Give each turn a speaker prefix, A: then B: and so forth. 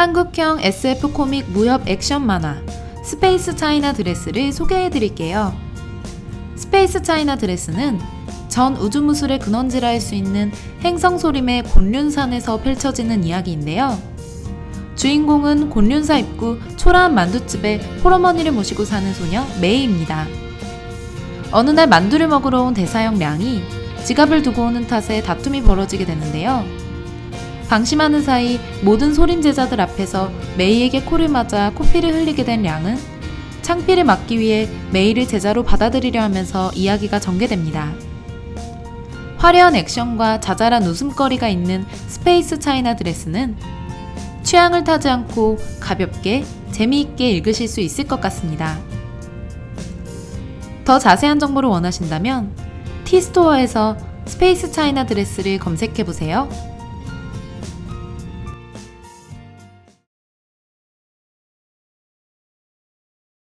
A: 한국형 SF 코믹 무협 액션 만화 스페이스 차이나 드레스를 소개해 드릴게요. 스페이스 차이나 드레스는 전 우주무술의 근원지라 할 수 있는 행성소림의 곤륜산에서 펼쳐지는 이야기인데요. 주인공은 곤륜사 입구 초라한 만두집에 홀어머니를 모시고 사는 소녀 메이입니다. 어느 날 만두를 먹으러 온 대사형 량이 지갑을 두고 오는 탓에 다툼이 벌어지게 되는데요. 방심하는 사이 모든 소림 제자들 앞에서 메이에게 코를 맞아 코피를 흘리게 된 량은 창피를 막기 위해 메이를 제자로 받아들이려 하면서 이야기가 전개됩니다. 화려한 액션과 자잘한 웃음거리가 있는 스페이스 차이나 드레스는 취향을 타지 않고 가볍게 재미있게 읽으실 수 있을 것 같습니다. 더 자세한 정보를 원하신다면 티스토어에서 스페이스 차이나 드레스를 검색해 보세요.